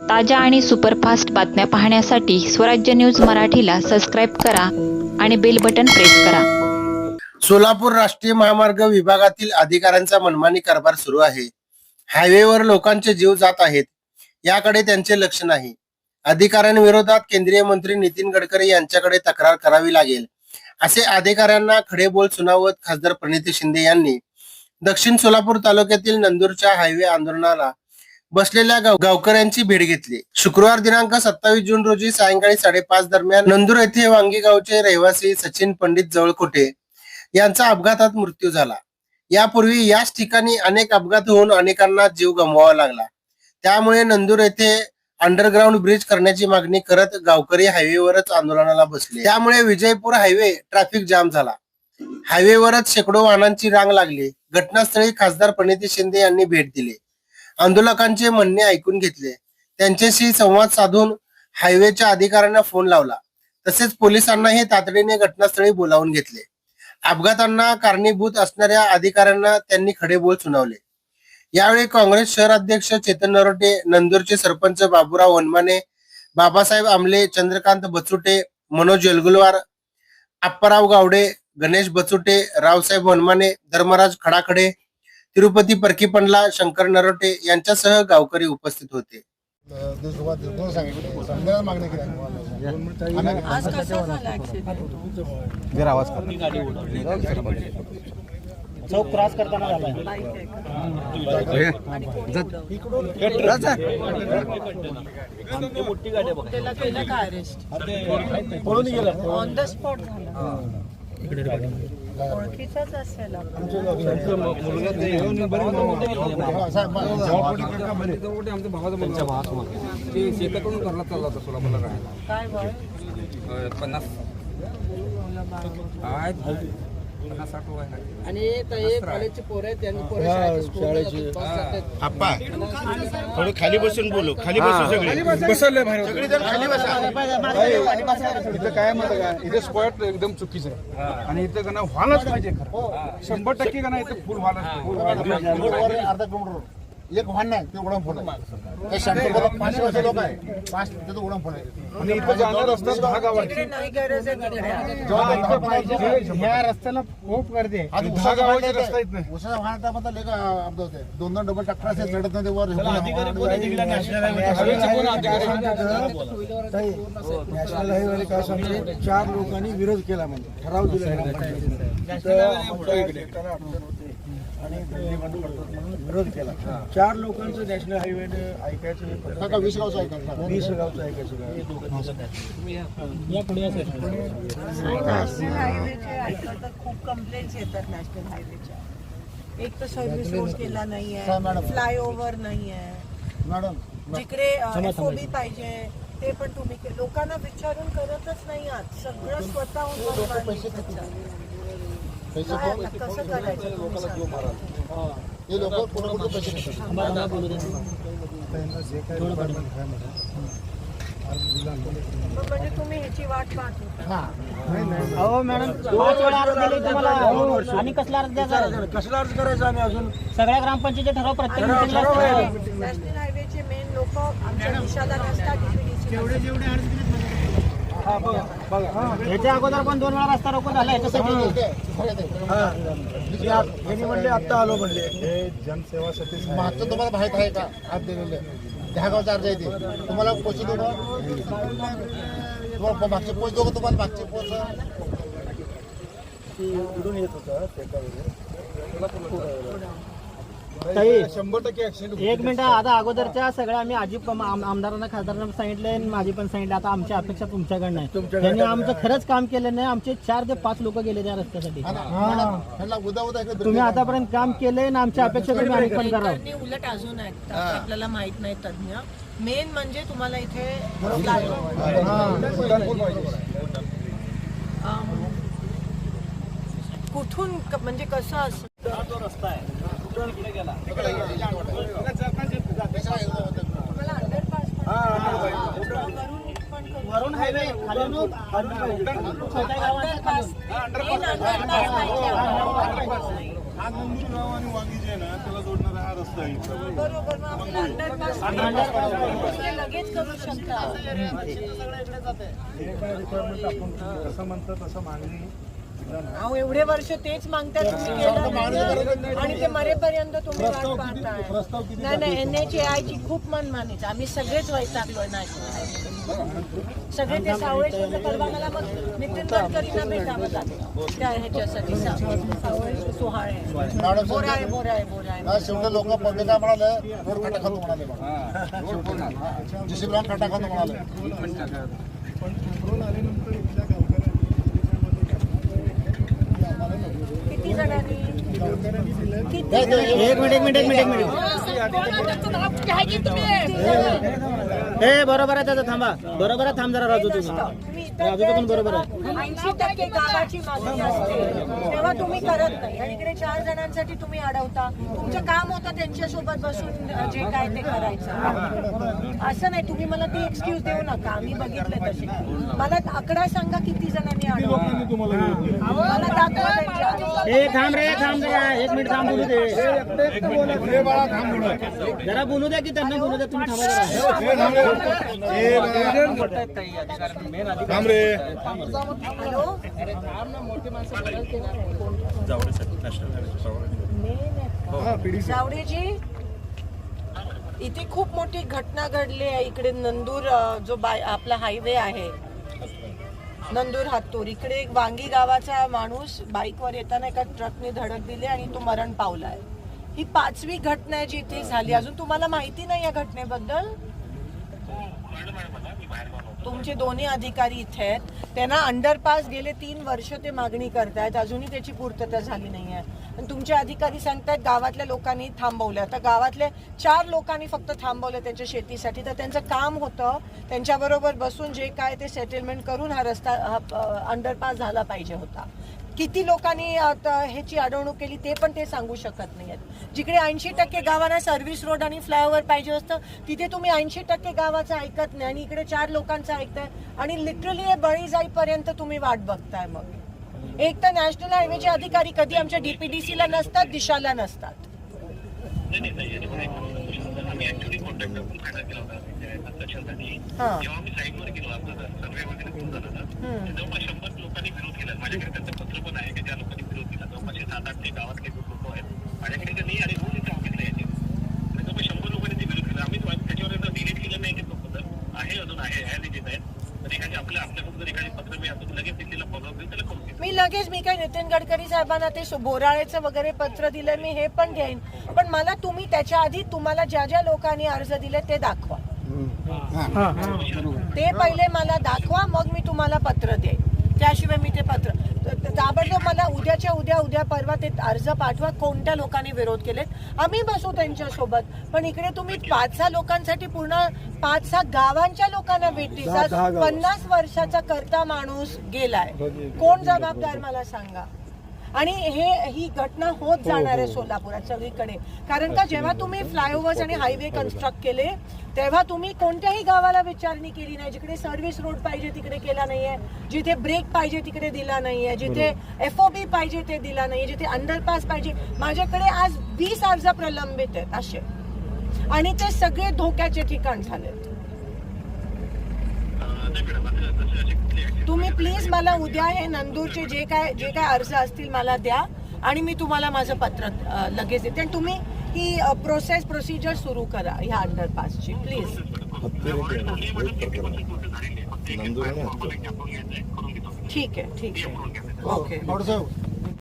ताज्या आणि सुपरफास्ट बातम्या पाहण्यासाठी स्वराज्य न्यूज मराठीला सबस्क्राईब करा आणि बेल बटन प्रेस करा. सोलापूर राष्ट्रीय महामार्ग विभागातील अधिकाऱ्यांचा मनमानी कारभार सुरू आहे. हायवेवर लोकांचे जीव जात आहेत. याकडे त्यांचे लक्ष नाही. अधिकाऱ्यांविरोधात केंद्रीय मंत्री नितीन गडकरी यांच्याकडे तक्रार करावी लागेल. असे अधिकाऱ्यांना खडे बोल सुनावत खासदार प्रणिती शिंदे यांनी दक्षिण सोलापूर तालुक्यातील नंदूरच्या हायवे आंदोलनाला बसलेल्या गाव- गावकऱ्यांची भेट घेतली. शुक्रवार दिनांक सत्तावीस जून रोजी सायंकाळी साडेपाच दरम्यान नंदूर येथे वांगी गावचे रहिवासी सचिन पंडित जवळकोटे यांचा अपघातात मृत्यू झाला. यापूर्वी याच ठिकाणी अनेक अपघात होऊन अनेकांना जीव गमवावा लागला. त्यामुळे नंदूर येथे अंडरग्राऊंड ब्रिज करण्याची मागणी करत गावकरी हायवेवरच आंदोलनाला बसले. त्यामुळे विजयपूर हायवे ट्रॅफिक जाम झाला. हायवेवरच शेकडो वाहनांची रांग लागली. घटनास्थळी खासदार प्रणिती शिंदे यांनी भेट दिली. आंदोलकांचे म्हणणे ऐकून घेतले. त्यांच्याशी संवाद साधून हायवेच्या अधिकाऱ्यांना फोन लावला. तसेच पोलिसांनाही तातडीने घटनास्थळी बोलावून घेतले. अपघातांना कारणीभूत असणाऱ्या अधिकाऱ्यांना त्यांनी खडे बोल सुनावले. यावेळी काँग्रेस शहर अध्यक्ष चेतन नरोटे नंदूरचे सरपंच बाबूराव वनमाने बाबासाहेब आमले चंद्रकांत बचुटे मनोज येलगुलवार अप्पाराव गावडे गणेश बचुटे रावसाहेब वनमाने धर्मराज खडाखडे तिरुपती परकीपंडला शंकर नरोटे यांच्यासह गावकरी उपस्थित होते. आज कसा झाला ऍक्सिडेंट जरा आवाज चौक क्रॉस करताना झालाय. त्याला केलं का अरेस्ट पळून गेलं? ऑन द स्पॉट झाला. ओळखीचाच असेल आपण. शेताकडून घरला चालला होता सोलापूरला राहायला. काय पन्नास. काय? पन्नास साठ वय आहे. आणि ताई कॉलेजची पोरं आहेत त्यांनी पोरं शाळेत स्कूलला जातात, बस जातात. आप्पा थोडं खाली बसून बोलू खाली बसू सगळे. बसवलंय बाहेर सगळेजण खाली बसा. इथं काय म्हणतं का? इथे स्पॉट एकदम चुकीचं आहे. आणि इथं का ना व्हायलाच पाहिजे खरं. शंभर टक्के का ना इथं फुल व्हायलाच अर्धा किलोमीटर. एक वाहन नाही ते उडम फोड आहे शंभर पाचशे वर्ष लोक आहे पाच तिथं उडम फोड आहे ह्या रस्त्याला खूप गर्दी आहे आज दहा गावाचे रस्ता येत नाही उसाचा वाहन मधला लेख अपघात होते दोन दोन डबल ट्रॅक्टर असे लढत नाही ते वर नॅशनल हायवे काय सांगते चार लोकांनी विरोध केला म्हणजे ठराव दिला आणि दिल्ली बंद करतो म्हणून विरोध केला. चार लोकांचं नॅशनल हायवे ऐकायचं नाही वीस गावचं ऐका वीस गावचं ऐकायचं नाही. खूप कंप्लेंट्स येतात नॅशनल हायवेच्या. एक तर सर्व्हिस रोड केला हा, नाहीये मॅडम. फ्लायओव्हर नाहीये. मॅडम जिकडे एफओबी पाहिजे ते पण तुम्ही लोकांना विचारून करतच नाही आहात. सगळं स्वतःहून पैसे कोण. हे लोक पैसे अहो मॅडम पाच वेळा अर्ज दिले तुम्हाला आणि कसला अर्ज द्यायचा कसला अर्ज करायचा आम्ही अजून सगळ्या ग्रामपंचायतीचे ठराव प्रत्येक असतात. नॅशनल हायवेचे मेन लोक आमच्या दिशाला नसतात ह्याच्या अगोदर पण दोन वेळा रस्ता रोको झाला याच्यासाठी यांनी म्हणले आता आलो म्हणले. हे जनसेवासाठी मागचं तुम्हाला माहीत आहे का? हात दिलेले. दहा गावचा अर्ज आहे ते. तुम्हाला पोच? तुम्हाला मागचे पोच का तुम्हाला मागचे पोच. उडून येत होता एका ताई शंभर टक्के ऍक्सिडेंट एक मिनिट आता अगोदरच्या सगळ्या आम्ही आजी पण आम- आमदारांना खासदारांना सांगितले आणि माझी पण सांगितले आता आमची अपेक्षा तुमच्याकडनं आहे. त्यांनी आमचं खरंच काम केलं नाही. आमचे चार ते पाच लोक गेले त्या रस्त्यासाठी. इकडे तुम्ही आतापर्यंत काम केलंय आणि आमच्या अपेक्षा तुम्ही आणि पण त्यांनी उलट अजून ऐकतात आपल्याला माहीत नाही तज्ञ मेन म्हणजे तुम्हाला इथे अम, कुठून क- म्हणजे कसं असं तुम्हाला अंडरपास वरून हायवे खालून छोट्या. हा नंदूर गाव आणि वांगी जे आहे ना त्याला जोडणारा हा रस्ता करू शकता. कसं म्हणतं तसं मागणी अहो एवढे वर्ष तेच मागतात तुम्ही केलं. आणि ते मरेपर्यंत तुम्ही वाट पाहताय. नाही नाही एन एच ची खूप मनमानीच. आम्ही सगळेच वैतागलोय नाही सगळे ते सावळेश्वरचं परवा मला मग नितीन गडकरींना भेटावं लागलं. त्या ह्याच्यासाठी सा- सावळेश्वर सोहाळे. बोराळे बोराळे बोराळे. शेवटी लोक पब्लिक काय म्हणाले रोड म्हणाले जेसीबी लावून खड्डा खातो म्हणाले. किती जणांनी किती एक मिनिट एक मिनिट एक मिनिट एक मिनिट. ए बरोबर आहे त्याचं थांबा. बरोबर आहे थांब जरा राजू तुम्ही राजूचं पण बरोबर आहे. ऐंशी टक्के गावाची मागणी असते. तेव्हा तुम्ही करत नाही. आणि इकडे चार जणांसाठी तुम्ही अडवता. तुमचं काम होतं त्यांच्यासोबत बसून जे काय ते करायचं. असं नाही तुम्ही मला ती एक्सक्यूज देऊ नका. आम्ही बघितले तसे मला आकडा सांगा किती जणांनी अडवलं. मला दाखवा. ए थांब रे थांब जरा एक मिनिट थांब बोलू दे जरा बोलू द्या की त्यांना बोलू द्या तुम्ही थांबा जरा. हॅलो जावडेजी इथे खूप मोठी घटना घडली आहे. इकडे नंदूर जो बाय आपला हायवे आहे. नंदूर हातूर. इकडे एक वांगी गावाचा माणूस बाईकवर येताना एका ट्रकने धडक दिली आणि तो मरण पावलाय. ही पाचवी घटना आहे जी इथे झाली. अजून तुम्हाला माहिती नाही या घटनेबद्दल? हो, तुमचे दोन्ही अधिकारी इथे आहेत. त्यांना अंडरपास गेले तीन वर्ष ते मागणी करतायत. अजूनही त्याची पूर्तता झाली नाही आहे. आणि तुमचे अधिकारी सांगतायत गावातल्या लोकांनी थांबवलं. आता गावातल्या चार लोकांनी फक्त थांबवलं त्यांच्या शेतीसाठी. तर त्यांचं काम होतं. त्यांच्याबरोबर बसून जे काय ते सेटलमेंट करून हा रस्ता हा अंडरपास झाला पाहिजे होता. किती लोकांनी आता ह्याची अडवणूक केली ते पण ते सांगू शकत नाही आहेत जिकडे ऐंशी टक्के गावांना सर्व्हिस रोड आणि फ्लायओव्हर पाहिजे असतं तिथे तुम्ही ऐंशी टक्के गावाचं ऐकत नाही आणि इकडे चार लोकांचं ऐकताय आणि लिटरली हे बळी जाईपर्यंत तुम्ही वाट बघताय मग. एक तर नॅशनल हायवेचे अधिकारी कधी आमच्या डीपीडीसीला नसतात दिशाला नसतात. आम्ही ऍक्च्युली कॉन्टॅक्ट करून फायदा केला होता. कन्स्ट्रक्शनसाठी हा. जेव्हा साईटवर गेलो आपला सर्वे वगैरे सुरू झाला ना हम्म. जवळपास शंभर लोकांनी विरोध केला. माझ्याकडे त्यांचं पत्र पण आहे की ज्या लोकांनी विरोध केला. जवळपास सात आठ ते गावातले लोक आहेत. माझ्याकडे ते नाही आणि रोज इथे ऑफिसला यायचे. आणि जवळपास शंभर लोकांनी ते विरोध केला. आम्ही त्याच्यावर डिलीट केलं नाही ते आहे अजून आहे आहे लिहित आहेत. मी लगेच मी लगेच मी काय नितीन गडकरी साहेबांना ते बोराळेचं वगैरे पत्र दिलं मी हे पण घेईन. पण मला तुम्ही त्याच्या आधी तुम्हाला ज्या ज्या लोकांनी अर्ज दिले ते दाखवा. ते पहिले मला दाखवा मग मी तुम्हाला पत्र देईन. त्याशिवाय मी ते पत्र त- त- ताबडतोब मला उद्याच्या उद्या उद्या परवा ते अर्ज पाठवा कोणत्या लोकांनी विरोध केलेत. आम्ही बसू त्यांच्यासोबत. पण इकडे तुम्ही पाच सहा लोकांसाठी पूर्ण पाच सहा गावांच्या लोकांना भेटतील पन्नास वर्षाचा करता माणूस गेलाय. कोण जबाबदार मला सांगा? आणि हे ही घटना होत जाणार आहे सोलापुरात सगळीकडे. कारण का जेव्हा तुम्ही फ्लायओव्हर्स आणि हायवे कन्स्ट्रक्ट केले तेव्हा तुम्ही कोणत्याही गावाला विचारणी केली नाही जिकडे सर्व्हिस रोड पाहिजे तिकडे केला नाहीये जिथे ब्रेक पाहिजे तिकडे दिला नाहीये जिथे एफओबी पाहिजे ते दिला नाहीये जिथे अंडरपास पाहिजे. माझ्याकडे आज वीस अर्ज प्रलंबित आहेत असे. आणि ते सगळे धोक्याचे ठिकाण झालेत. तुम्ही प्लीज मला उद्या हे नंदूरचे जे काय जे काय अर्ज असतील मला द्या आणि मी तुम्हाला माझं पत्र लगेच देते. आणि तुम्ही ही प्रोसेस प्रोसिजर सुरू करा ह्या अंडरपासची प्लीज ठीक आहे ठीक आहे. ओके.